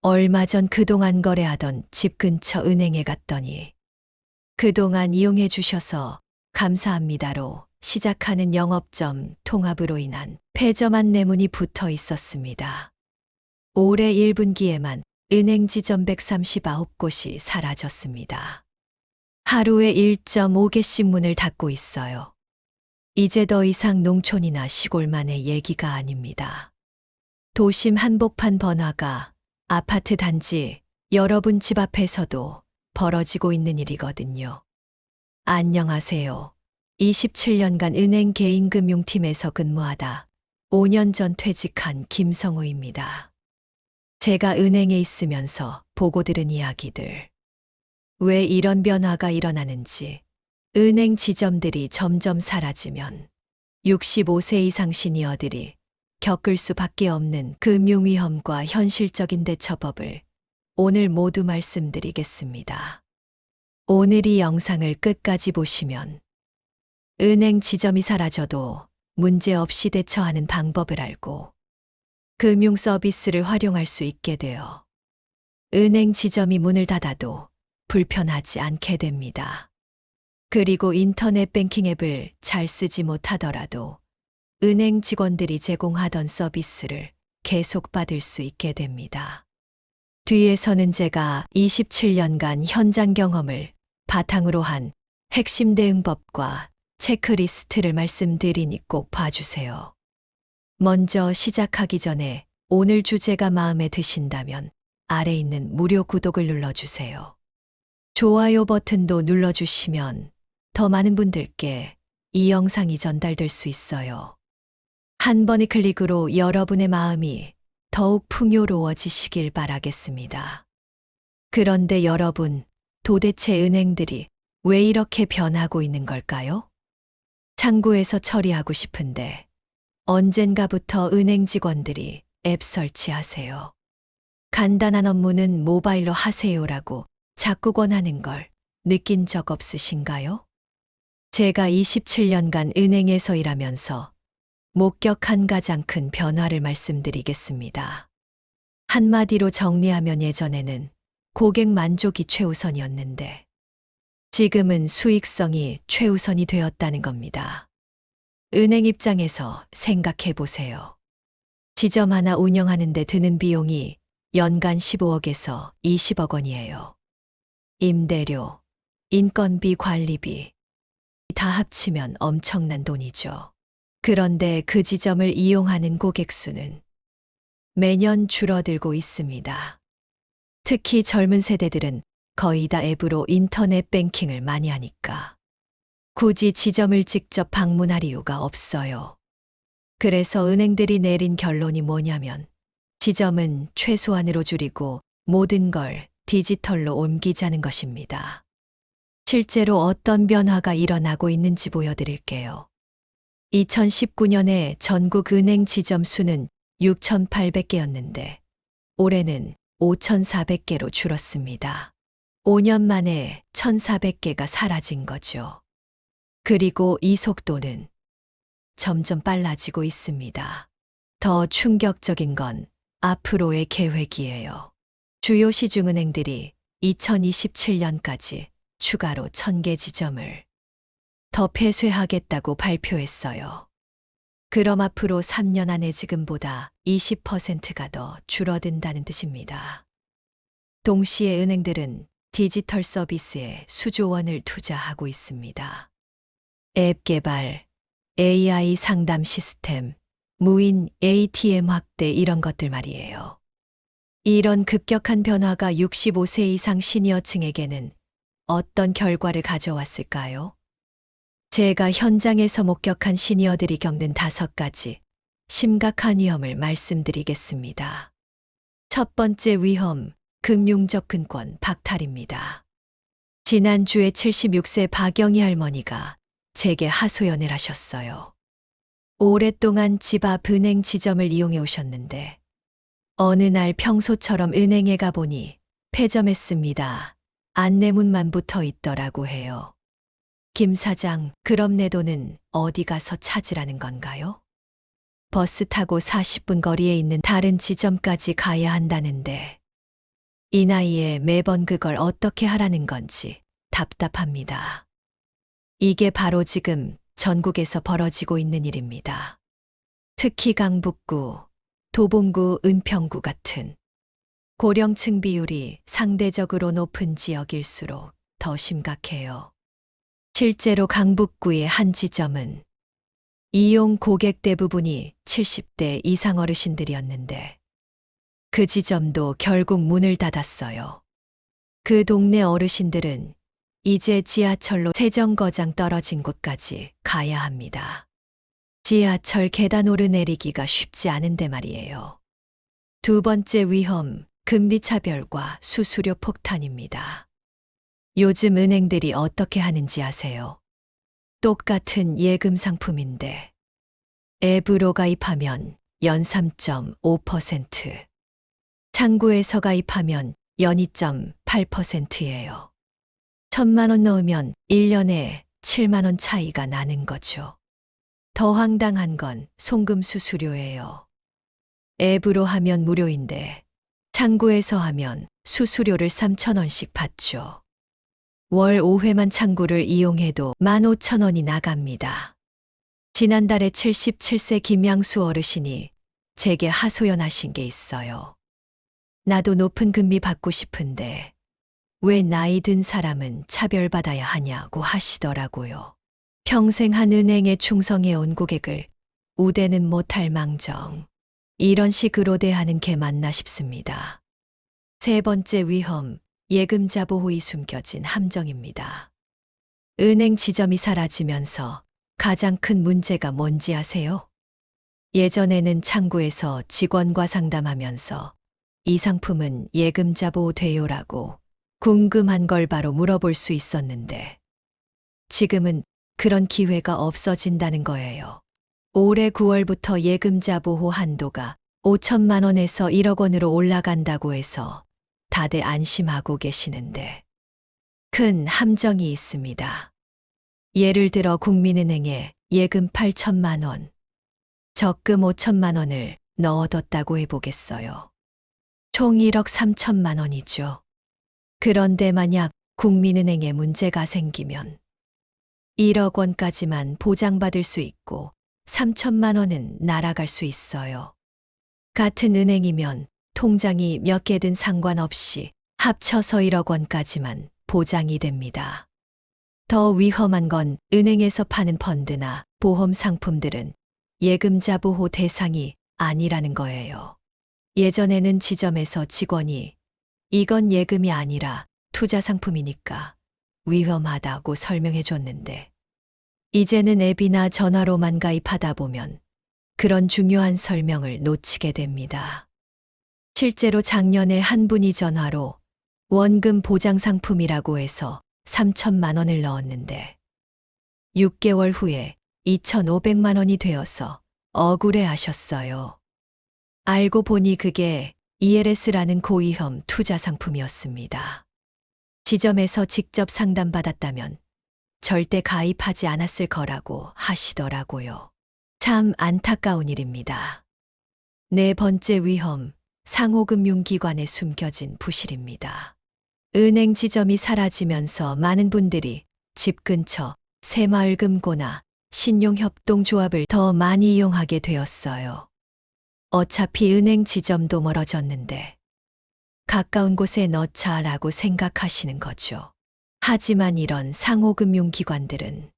얼마 전 그동안 거래하던 집 근처 은행에 갔더니 그동안 이용해 주셔서 감사합니다로 시작하는 영업점 통합으로 인한 폐점 안내문이 붙어 있었습니다. 올해 1분기에만 은행 지점 139곳이 사라졌습니다. 하루에 1.5개씩 문을 닫고 있어요. 이제 더 이상 농촌이나 시골만의 얘기가 아닙니다. 도심 한복판 번화가, 아파트 단지, 여러분 집 앞에서도 벌어지고 있는 일이거든요. 안녕하세요. 27년간 은행 개인금융팀에서 근무하다 5년 전 퇴직한 김성우입니다. 제가 은행에 있으면서 보고 들은 이야기들. 왜 이런 변화가 일어나는지, 은행 지점들이 점점 사라지면 65세 이상 시니어들이 겪을 수밖에 없는 금융위험과 현실적인 대처법을 오늘 모두 말씀드리겠습니다. 오늘 이 영상을 끝까지 보시면 은행 지점이 사라져도 문제없이 대처하는 방법을 알고 금융 서비스를 활용할 수 있게 되어 은행 지점이 문을 닫아도 불편하지 않게 됩니다. 그리고 인터넷 뱅킹 앱을 잘 쓰지 못하더라도 은행 직원들이 제공하던 서비스를 계속 받을 수 있게 됩니다. 뒤에서는 제가 27년간 현장 경험을 바탕으로 한 핵심 대응법과 체크리스트를 말씀드리니 꼭 봐주세요. 먼저 시작하기 전에 오늘 주제가 마음에 드신다면 아래 있는 무료 구독을 눌러주세요. 좋아요 버튼도 눌러주시면 더 많은 분들께 이 영상이 전달될 수 있어요. 한 번의 클릭으로 여러분의 마음이 더욱 풍요로워지시길 바라겠습니다. 그런데 여러분, 도대체 은행들이 왜 이렇게 변하고 있는 걸까요? 창구에서 처리하고 싶은데 언젠가부터 은행 직원들이 앱 설치하세요. 간단한 업무는 모바일로 하세요라고 자꾸 권하는 걸 느낀 적 없으신가요? 제가 27년간 은행에서 일하면서 목격한 가장 큰 변화를 말씀드리겠습니다. 한마디로 정리하면 예전에는 고객 만족이 최우선이었는데 지금은 수익성이 최우선이 되었다는 겁니다. 은행 입장에서 생각해 보세요. 지점 하나 운영하는데 드는 비용이 연간 15억에서 20억 원이에요. 임대료, 인건비, 관리비 다 합치면 엄청난 돈이죠. 그런데 그 지점을 이용하는 고객 수는 매년 줄어들고 있습니다. 특히 젊은 세대들은 거의 다 앱으로 인터넷 뱅킹을 많이 하니까 굳이 지점을 직접 방문할 이유가 없어요. 그래서 은행들이 내린 결론이 뭐냐면 지점은 최소한으로 줄이고 모든 걸 디지털로 옮기자는 것입니다. 실제로 어떤 변화가 일어나고 있는지 보여드릴게요. 2019년에 전국 은행 지점 수는 6,800개였는데 올해는 5,400개로 줄었습니다. 5년 만에 1,400개가 사라진 거죠. 그리고 이 속도는 점점 빨라지고 있습니다. 더 충격적인 건 앞으로의 계획이에요. 주요 시중은행들이 2027년까지 추가로 1000개 지점을 더 폐쇄하겠다고 발표했어요. 그럼 앞으로 3년 안에 지금보다 20%가 더 줄어든다는 뜻입니다. 동시에 은행들은 디지털 서비스에 수조 원을 투자하고 있습니다. 앱 개발, AI 상담 시스템, 무인 ATM 확대 이런 것들 말이에요. 이런 급격한 변화가 65세 이상 시니어층에게는 어떤 결과를 가져왔을까요? 제가 현장에서 목격한 시니어들이 겪는 다섯 가지 심각한 위험을 말씀드리겠습니다. 첫 번째 위험, 금융접근권 박탈입니다. 지난주에 76세 박영희 할머니가 제게 하소연을 하셨어요. 오랫동안 집 앞 은행 지점을 이용해 오셨는데 어느 날 평소처럼 은행에 가보니 폐점했습니다. 안내문만 붙어 있더라고 해요. 김 사장, 그럼 내 돈은 어디 가서 찾으라는 건가요? 버스 타고 40분 거리에 있는 다른 지점까지 가야 한다는데 이 나이에 매번 그걸 어떻게 하라는 건지 답답합니다. 이게 바로 지금 전국에서 벌어지고 있는 일입니다. 특히 강북구, 도봉구, 은평구 같은 고령층 비율이 상대적으로 높은 지역일수록 더 심각해요. 실제로 강북구의 한 지점은 이용 고객 대부분이 70대 이상 어르신들이었는데 그 지점도 결국 문을 닫았어요. 그 동네 어르신들은 이제 지하철로 세정거장 떨어진 곳까지 가야 합니다. 지하철 계단 오르내리기가 쉽지 않은데 말이에요. 두 번째 위험, 금리차별과 수수료 폭탄입니다. 요즘 은행들이 어떻게 하는지 아세요? 똑같은 예금 상품인데 앱으로 가입하면 연 3.5%, 창구에서 가입하면 연 2.8%예요. 천만 원 넣으면 1년에 7만 원 차이가 나는 거죠. 더 황당한 건 송금 수수료예요. 앱으로 하면 무료인데 창구에서 하면 수수료를 3,000원씩 받죠. 월 5회만 창구를 이용해도 15,000원이 나갑니다. 지난달에 77세 김양수 어르신이 제게 하소연하신 게 있어요. 나도 높은 금리 받고 싶은데 왜 나이 든 사람은 차별받아야 하냐고 하시더라고요. 평생 한 은행에 충성해 온 고객을 우대는 못할 망정. 이런 식으로 대하는 게 맞나 싶습니다. 세 번째 위험, 예금자 보호이 숨겨진 함정입니다. 은행 지점이 사라지면서 가장 큰 문제가 뭔지 아세요? 예전에는 창구에서 직원과 상담하면서 이 상품은 예금자 보호 돼요라고 궁금한 걸 바로 물어볼 수 있었는데 지금은 그런 기회가 없어진다는 거예요. 올해 9월부터 예금자 보호 한도가 5천만 원에서 1억 원으로 올라간다고 해서 다들 안심하고 계시는데 큰 함정이 있습니다. 예를 들어 국민은행에 예금 8천만 원, 적금 5천만 원을 넣어뒀다고 해보겠어요. 총 1억 3천만 원이죠. 그런데 만약 국민은행에 문제가 생기면 1억 원까지만 보장받을 수 있고 3천만 원은 날아갈 수 있어요. 같은 은행이면 통장이 몇 개든 상관없이 합쳐서 1억 원까지만 보장이 됩니다. 더 위험한 건 은행에서 파는 펀드나 보험 상품들은 예금자 보호 대상이 아니라는 거예요. 예전에는 지점에서 직원이 이건 예금이 아니라 투자 상품이니까 위험하다고 설명해 줬는데 이제는 앱이나 전화로만 가입하다 보면 그런 중요한 설명을 놓치게 됩니다. 실제로 작년에 한 분이 전화로 원금 보장 상품이라고 해서 3천만 원을 넣었는데 6개월 후에 2,500만 원이 되어서 억울해 하셨어요. 알고 보니 그게 ELS라는 고위험 투자 상품이었습니다. 지점에서 직접 상담받았다면 절대 가입하지 않았을 거라고 하시더라고요. 참 안타까운 일입니다. 네 번째 위험, 상호금융기관에 숨겨진 부실입니다. 은행 지점이 사라지면서 많은 분들이 집 근처 새마을금고나 신용협동조합을 더 많이 이용하게 되었어요. 어차피 은행 지점도 멀어졌는데 가까운 곳에 넣자라고 생각하시는 거죠. 하지만 이런 상호금융기관들은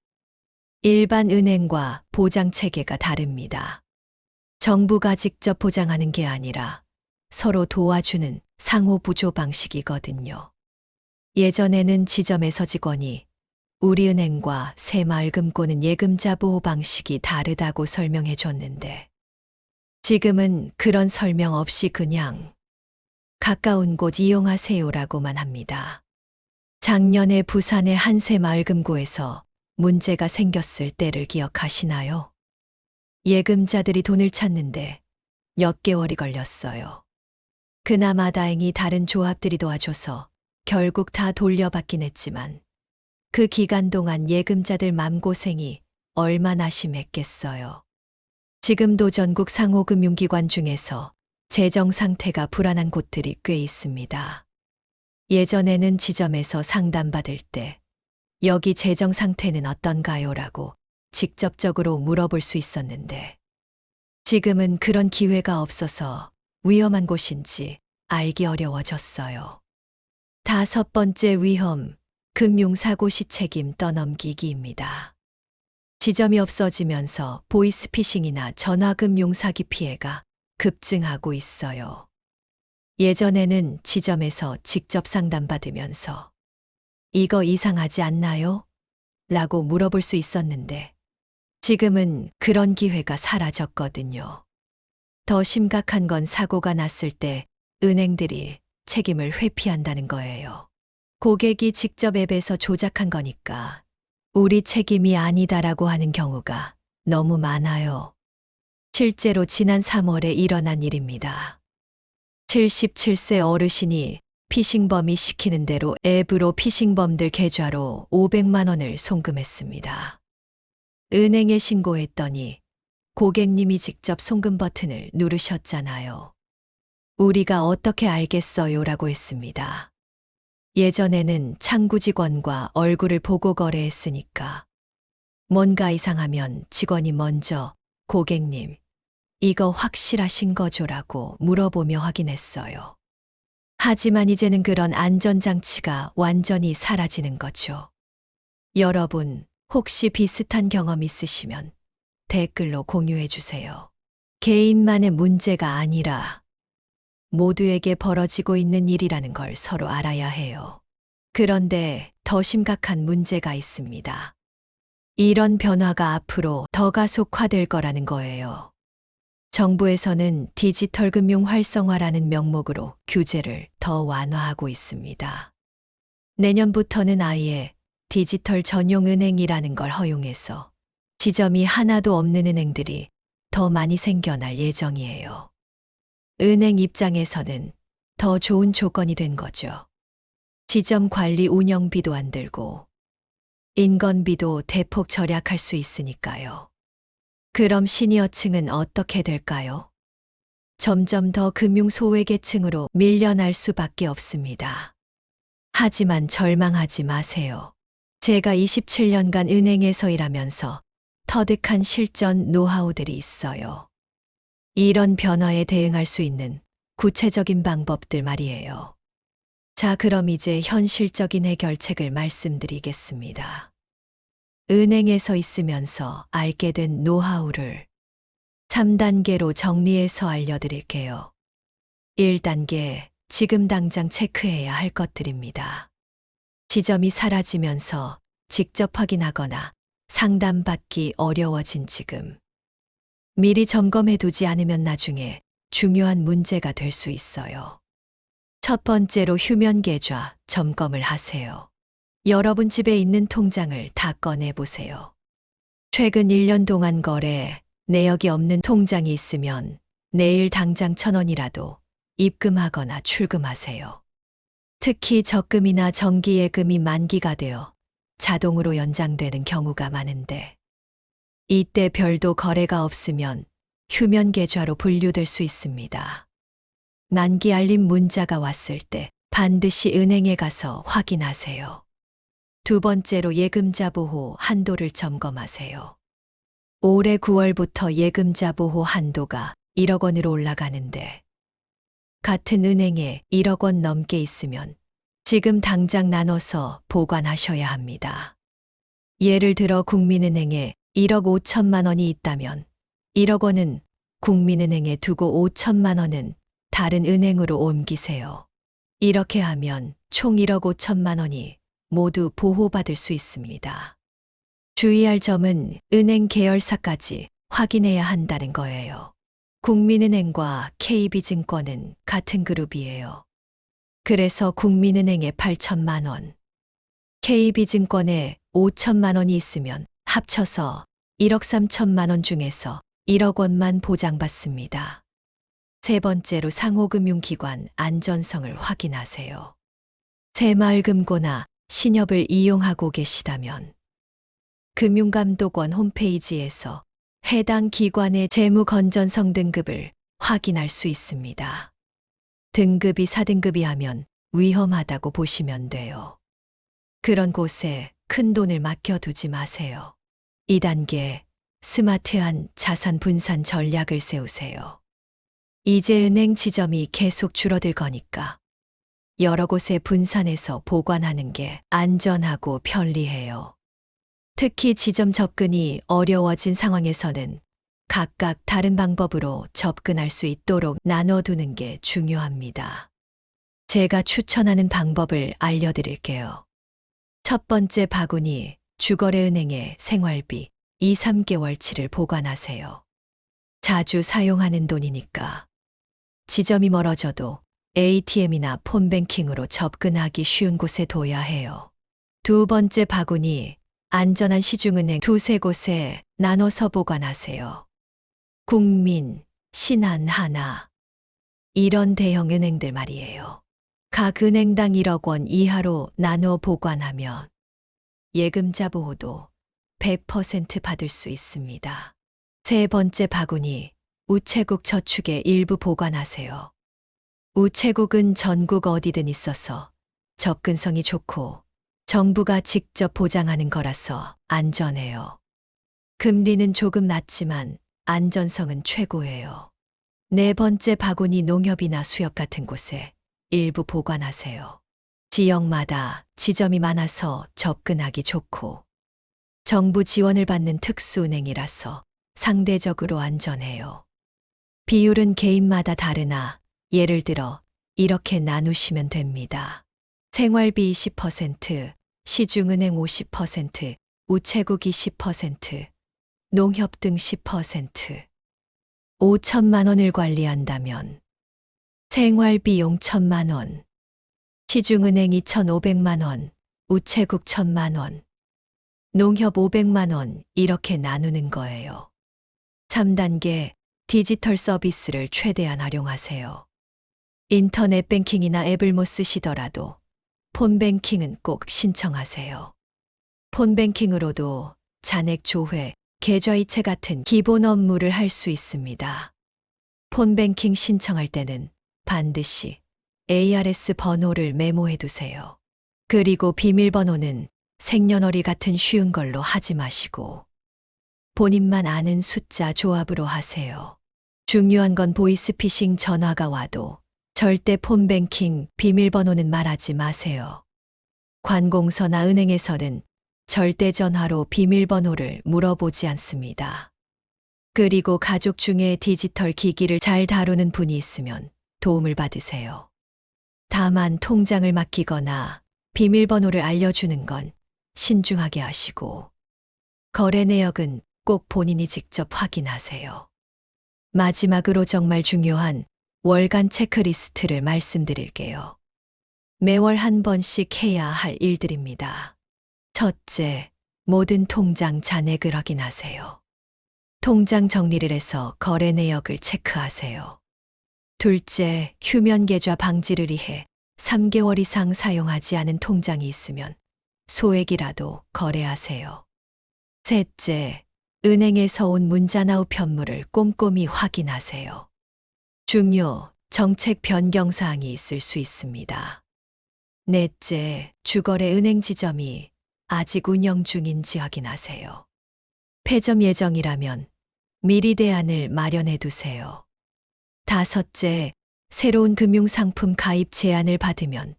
일반 은행과 보장 체계가 다릅니다. 정부가 직접 보장하는 게 아니라 서로 도와주는 상호 부조 방식이거든요. 예전에는 지점에서 직원이 우리은행과 새마을금고는 예금자 보호 방식이 다르다고 설명해 줬는데 지금은 그런 설명 없이 그냥 가까운 곳 이용하세요라고만 합니다. 작년에 부산의 한 새마을금고에서 문제가 생겼을 때를 기억하시나요? 예금자들이 돈을 찾는데 몇 개월이 걸렸어요. 그나마 다행히 다른 조합들이 도와줘서 결국 다 돌려받긴 했지만 그 기간 동안 예금자들 맘고생이 얼마나 심했겠어요. 지금도 전국 상호금융기관 중에서 재정 상태가 불안한 곳들이 꽤 있습니다. 예전에는 지점에서 상담받을 때 여기 재정 상태는 어떤가요? 라고 직접적으로 물어볼 수 있었는데 지금은 그런 기회가 없어서 위험한 곳인지 알기 어려워졌어요. 다섯 번째 위험, 금융사고 시 책임 떠넘기기입니다. 지점이 없어지면서 보이스피싱이나 전화금융 사기 피해가 급증하고 있어요. 예전에는 지점에서 직접 상담받으면서 이거 이상하지 않나요? 라고 물어볼 수 있었는데 지금은 그런 기회가 사라졌거든요. 더 심각한 건 사고가 났을 때 은행들이 책임을 회피한다는 거예요. 고객이 직접 앱에서 조작한 거니까 우리 책임이 아니다라고 하는 경우가 너무 많아요. 실제로 지난 3월에 일어난 일입니다. 77세 어르신이 피싱범이 시키는 대로 앱으로 피싱범들 계좌로 500만 원을 송금했습니다. 은행에 신고했더니 고객님이 직접 송금 버튼을 누르셨잖아요. 우리가 어떻게 알겠어요? 라고 했습니다. 예전에는 창구 직원과 얼굴을 보고 거래했으니까 뭔가 이상하면 직원이 먼저 고객님, 이거 확실하신 거죠라고 물어보며 확인했어요. 하지만 이제는 그런 안전장치가 완전히 사라지는 거죠. 여러분, 혹시 비슷한 경험 있으시면 댓글로 공유해 주세요. 개인만의 문제가 아니라 모두에게 벌어지고 있는 일이라는 걸 서로 알아야 해요. 그런데 더 심각한 문제가 있습니다. 이런 변화가 앞으로 더 가속화될 거라는 거예요. 정부에서는 디지털 금융 활성화라는 명목으로 규제를 더 완화하고 있습니다. 내년부터는 아예 디지털 전용 은행이라는 걸 허용해서 지점이 하나도 없는 은행들이 더 많이 생겨날 예정이에요. 은행 입장에서는 더 좋은 조건이 된 거죠. 지점 관리 운영비도 안 들고 인건비도 대폭 절약할 수 있으니까요. 그럼 시니어층은 어떻게 될까요? 점점 더 금융 소외계층으로 밀려날 수밖에 없습니다. 하지만 절망하지 마세요. 제가 27년간 은행에서 일하면서 터득한 실전 노하우들이 있어요. 이런 변화에 대응할 수 있는 구체적인 방법들 말이에요. 자, 그럼 이제 현실적인 해결책을 말씀드리겠습니다. 은행에서 있으면서 알게 된 노하우를 3단계로 정리해서 알려드릴게요. 1단계, 지금 당장 체크해야 할 것들입니다. 지점이 사라지면서 직접 확인하거나 상담받기 어려워진 지금. 미리 점검해 두지 않으면 나중에 중요한 문제가 될 수 있어요. 첫 번째로 휴면 계좌 점검을 하세요. 여러분 집에 있는 통장을 다 꺼내 보세요. 최근 1년 동안 거래, 내역이 없는 통장이 있으면 내일 당장 천 원이라도 입금하거나 출금하세요. 특히 적금이나 정기예금이 만기가 되어 자동으로 연장되는 경우가 많은데 이때 별도 거래가 없으면 휴면 계좌로 분류될 수 있습니다. 만기 알림 문자가 왔을 때 반드시 은행에 가서 확인하세요. 두 번째로 예금자 보호 한도를 점검하세요. 올해 9월부터 예금자 보호 한도가 1억 원으로 올라가는데 같은 은행에 1억 원 넘게 있으면 지금 당장 나눠서 보관하셔야 합니다. 예를 들어 국민은행에 1억 5천만 원이 있다면 1억 원은 국민은행에 두고 5천만 원은 다른 은행으로 옮기세요. 이렇게 하면 총 1억 5천만 원이 모두 보호받을 수 있습니다. 주의할 점은 은행 계열사까지 확인해야 한다는 거예요. 국민은행과 KB증권은 같은 그룹이에요. 그래서 국민은행에 8천만 원, KB증권에 5천만 원이 있으면 합쳐서 1억 3천만 원 중에서 1억 원만 보장받습니다. 세 번째로 상호금융기관 안전성을 확인하세요. 새마을금고나 신협을 이용하고 계시다면 금융감독원 홈페이지에서 해당 기관의 재무 건전성 등급을 확인할 수 있습니다. 등급이 4등급이 하면 위험하다고 보시면 돼요. 그런 곳에 큰 돈을 맡겨두지 마세요. 2단계 스마트한 자산 분산 전략을 세우세요. 이제 은행 지점이 계속 줄어들 거니까 여러 곳에 분산해서 보관하는 게 안전하고 편리해요. 특히 지점 접근이 어려워진 상황에서는 각각 다른 방법으로 접근할 수 있도록 나눠두는 게 중요합니다. 제가 추천하는 방법을 알려드릴게요. 첫 번째 바구니 주거래은행에 생활비 2, 3개월치를 보관하세요. 자주 사용하는 돈이니까. 지점이 멀어져도 ATM이나 폰뱅킹으로 접근하기 쉬운 곳에 둬야 해요. 두 번째 바구니 안전한 시중은행 두세 곳에 나눠서 보관하세요. 국민, 신한 하나. 이런 대형 은행들 말이에요. 각 은행당 1억 원 이하로 나눠 보관하면 예금자 보호도 100% 받을 수 있습니다. 세 번째 바구니 우체국 저축에 일부 보관하세요. 우체국은 전국 어디든 있어서 접근성이 좋고 정부가 직접 보장하는 거라서 안전해요. 금리는 조금 낮지만 안전성은 최고예요. 네 번째 바구니 농협이나 수협 같은 곳에 일부 보관하세요. 지역마다 지점이 많아서 접근하기 좋고 정부 지원을 받는 특수은행이라서 상대적으로 안전해요. 비율은 개인마다 다르나 예를 들어 이렇게 나누시면 됩니다. 생활비 20%, 시중은행 50%, 우체국 20%, 농협 등 10%. 5천만 원을 관리한다면 생활비용 1천만 원, 시중은행 2,500만 원, 우체국 1천만 원, 농협 500만 원 이렇게 나누는 거예요. 3단계 디지털 서비스를 최대한 활용하세요. 인터넷 뱅킹이나 앱을 못 쓰시더라도 폰뱅킹은 꼭 신청하세요. 폰뱅킹으로도 잔액 조회, 계좌이체 같은 기본 업무를 할 수 있습니다. 폰뱅킹 신청할 때는 반드시 ARS 번호를 메모해 두세요. 그리고 비밀번호는 생년월일 같은 쉬운 걸로 하지 마시고 본인만 아는 숫자 조합으로 하세요. 중요한 건 보이스피싱 전화가 와도 절대 폰뱅킹 비밀번호는 말하지 마세요. 관공서나 은행에서는 절대 전화로 비밀번호를 물어보지 않습니다. 그리고 가족 중에 디지털 기기를 잘 다루는 분이 있으면 도움을 받으세요. 다만 통장을 맡기거나 비밀번호를 알려주는 건 신중하게 하시고 거래 내역은 꼭 본인이 직접 확인하세요. 마지막으로 정말 중요한 월간 체크리스트를 말씀드릴게요. 매월 한 번씩 해야 할 일들입니다. 첫째, 모든 통장 잔액을 확인하세요. 통장 정리를 해서 거래 내역을 체크하세요. 둘째, 휴면 계좌 방지를 위해 3개월 이상 사용하지 않은 통장이 있으면 소액이라도 거래하세요. 셋째, 은행에서 온 문자나 우편물을 꼼꼼히 확인하세요. 중요, 정책 변경 사항이 있을 수 있습니다. 넷째, 주거래 은행 지점이 아직 운영 중인지 확인하세요. 폐점 예정이라면 미리 대안을 마련해 두세요. 다섯째, 새로운 금융상품 가입 제안을 받으면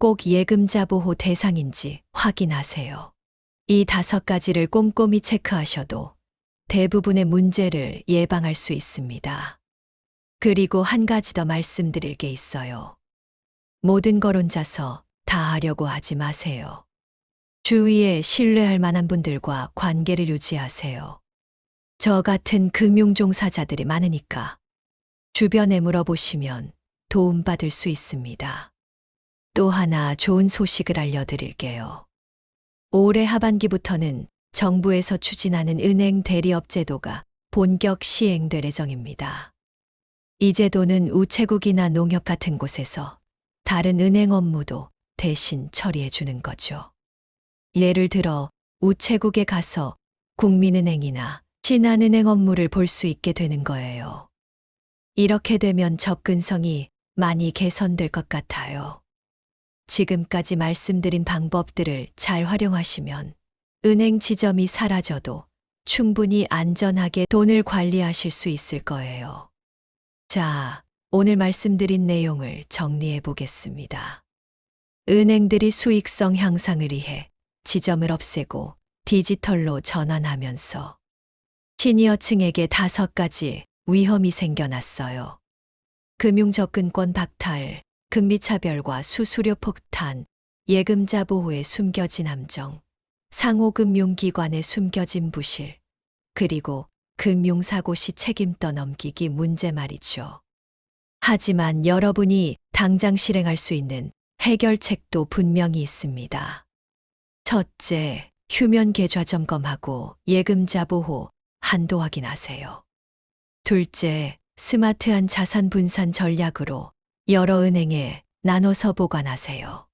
꼭 예금자 보호 대상인지 확인하세요. 이 다섯 가지를 꼼꼼히 체크하셔도 대부분의 문제를 예방할 수 있습니다. 그리고 한 가지 더 말씀드릴 게 있어요. 모든 걸 혼자서 다 하려고 하지 마세요. 주위에 신뢰할 만한 분들과 관계를 유지하세요. 저 같은 금융종사자들이 많으니까 주변에 물어보시면 도움받을 수 있습니다. 또 하나 좋은 소식을 알려드릴게요. 올해 하반기부터는 정부에서 추진하는 은행 대리업 제도가 본격 시행될 예정입니다. 이 제도는 우체국이나 농협 같은 곳에서 다른 은행 업무도 대신 처리해 주는 거죠. 예를 들어 우체국에 가서 국민은행이나 신한은행 업무를 볼 수 있게 되는 거예요. 이렇게 되면 접근성이 많이 개선될 것 같아요. 지금까지 말씀드린 방법들을 잘 활용하시면 은행 지점이 사라져도 충분히 안전하게 돈을 관리하실 수 있을 거예요. 자, 오늘 말씀드린 내용을 정리해 보겠습니다. 은행들이 수익성 향상을 위해 지점을 없애고 디지털로 전환하면서 시니어층에게 다섯 가지 위험이 생겨났어요. 금융 접근권 박탈, 금리 차별과 수수료 폭탄, 예금자 보호의 숨겨진 함정, 상호 금융기관의 숨겨진 부실, 그리고 금융사고 시 책임 떠넘기기 문제 말이죠. 하지만 여러분이 당장 실행할 수 있는 해결책도 분명히 있습니다. 첫째, 휴면 계좌 점검하고 예금자 보호 한도 확인하세요. 둘째, 스마트한 자산 분산 전략으로 여러 은행에 나눠서 보관하세요.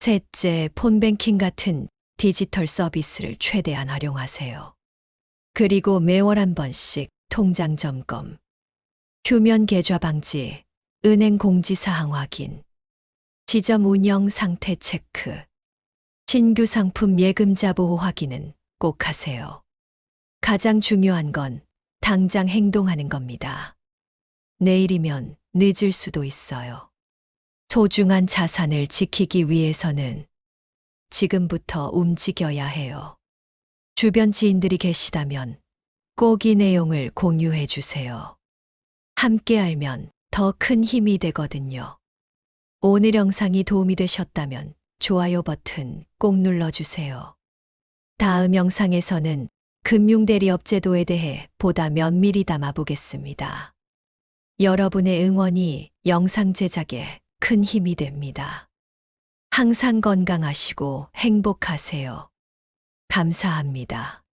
셋째, 폰뱅킹 같은 디지털 서비스를 최대한 활용하세요. 그리고 매월 한 번씩 통장 점검, 휴면 계좌 방지, 은행 공지 사항 확인, 지점 운영 상태 체크, 신규 상품 예금자 보호 확인은 꼭 하세요. 가장 중요한 건 당장 행동하는 겁니다. 내일이면 늦을 수도 있어요. 소중한 자산을 지키기 위해서는 지금부터 움직여야 해요. 주변 지인들이 계시다면 꼭 이 내용을 공유해 주세요. 함께 알면 더 큰 힘이 되거든요. 오늘 영상이 도움이 되셨다면 좋아요 버튼 꼭 눌러주세요. 다음 영상에서는 금융대리업제도에 대해 보다 면밀히 담아보겠습니다. 여러분의 응원이 영상 제작에 큰 힘이 됩니다. 항상 건강하시고 행복하세요. 감사합니다.